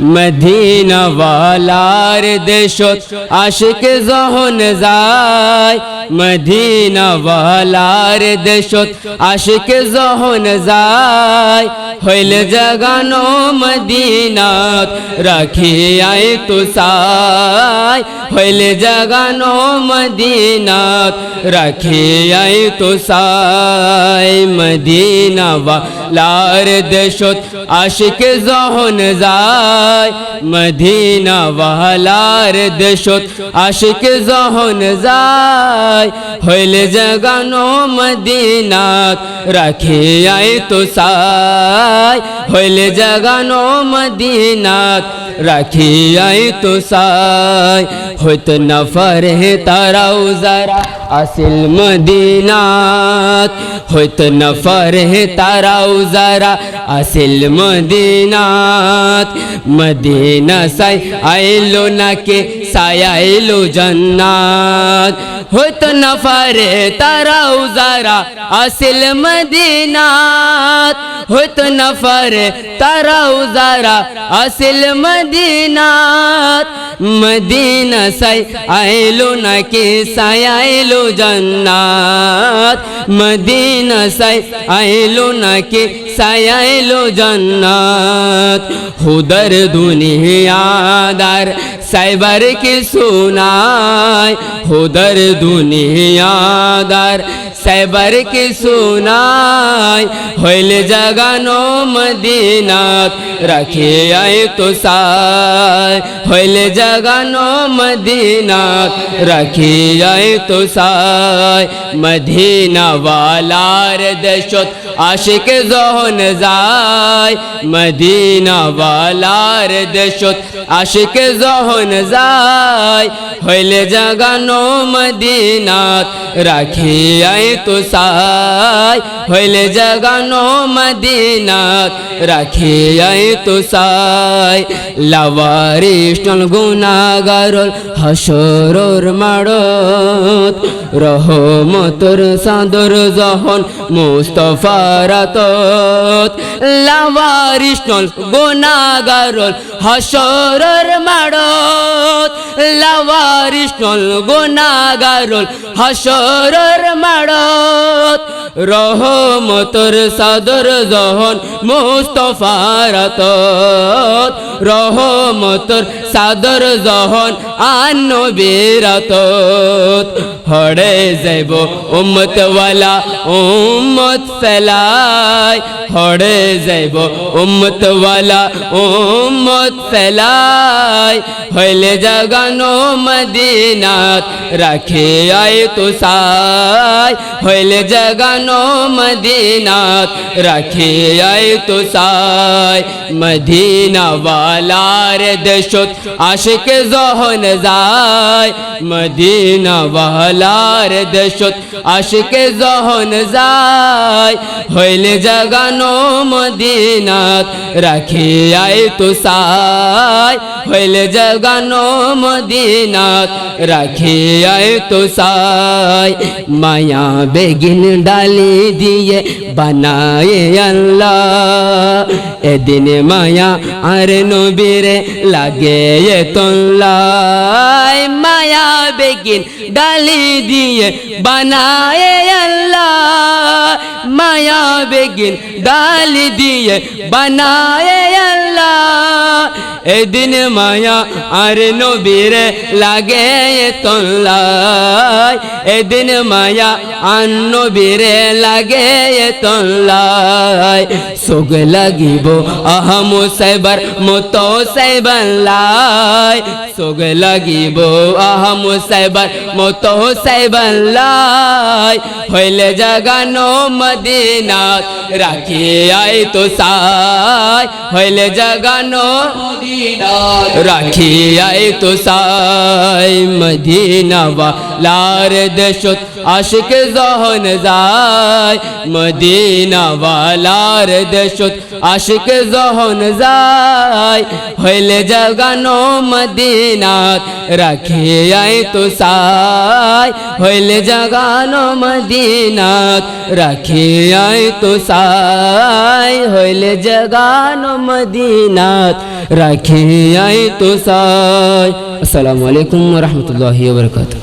مدینہ والار دشت عشق زہن زائی مدینہ والا رد شد عاشق زہن زائی ہل جگانو مدینہ رکھی آئی تو سائی ہل جگانو مدینہ رکھی آئی تو سائی مدینہ والا رد شد عاشق زہن زائی مدینہ والا رد شد عاشق زہن زائی যায় হইলে জাগানো মদিনাত রাখি আই তো সাই হইলে জাগানো মদিনাত রাখি আই তো সাই হইত নফর হে তারাও যারা اصل مدینات ہوت نفر ہے تارا ذرا اصل مدینات، مدینہ سائی آئے لو نہ کے سایہ لو جنات ہوت نفر ہے تارا ذرا اصل مدینات ہوت نفر تارا ذرا اصل مدینات۔ مدینہ سائی آئے لو نہ کے آئے لو جنات مدینہ سائی آئے لو نہ کے آئے لو جنات خدر دنیا دار সাইবার কি সুনায় হুদর দুনিয়াদার। সাইবার কি সুনায় হইলে জাগানো মদিনাত, রাখে আয় তো সাই হইলে জাগানো মদিনাত, রাখে আয় তো সাই মদিনা ওয়ালার দেশত আশিক জহন যায়। মদিনা ওয়ালার দেশত আশিক জহন যায়, হইলে জাগানো মদিনাত রাখি আয় তো সাই হইলে জাগানো মদিনাত রাখি আয় তো সাই লাওয়ারিষ্টন গুনাগারল হাসরর মাড়ত রহমতর সাদর জহন মুস্তফারাত লাওয়ারিষ্টন গুনাগারল হাসরর মাড়ত Oh. লাওয়ারিষ্টন গুনাগারল হাসরর মাড়ত, রহমতর সাদর জহন মুস্তফারাত রহমতর সাদর জহন আন্ন বেরাত হড়ে যাইব উম্মত ওয়ালা উম্মত ফেলায় হড়ে যাইব উম্মত ওয়ালা উম্মত ফেলায় হইলে জাগানো মদিনাত রাখে আয় তো সাই। হইলে জাগানো মদিনাত রাখে আয় তো সাই। মদিনা ওয়ালার দেশত আশিক জহন যায়। মদিনা ওয়ালার দেশত আশিক জহন যায়। হইলে জাগানো মদিনাত রাখে আয় তো সাই। হইলে জাগানো মদিনাত রাখে আয় তো সাই। মায়া বেগিন ডালি দিয়ে বানায়ে আল্লাহ। এদিন মায়া আর নবীরে লাগে তোল্লাই। মায়া বেগিন ডালি দিয়ে বানায়ে আল্লাহ। মায়া বেগিন ডালি দিয়ে বানায়ে এদিন মায়া আর নবীরে লাগে তোল্লাই। এদিন মায়া আন নবীরে লাগে তোল্লাই। সোগ লাগিব আহম সাইবার মতো সাইবাল্লাই সোগ লাগিব আহম সাইবার মতো সাইবাল্লাই হইলে জাগানো মদিনাত রাখি আই তো সাই। হইলে জাগানো راکھی آئے تو سائے مدینہ والا رد شد، عاشق زہن زائے مدینہ والا رد شد، عاشق زہن زائے حل جگانو مدینہ راکھی آئے تو سائے حل جگانو مدینہ راکھی آئے تو سائے حل جگانو مدینہ راکھی رکھیں آئے تو سائے۔ السلام علیکم ورحمۃ اللہ وبرکاتہ۔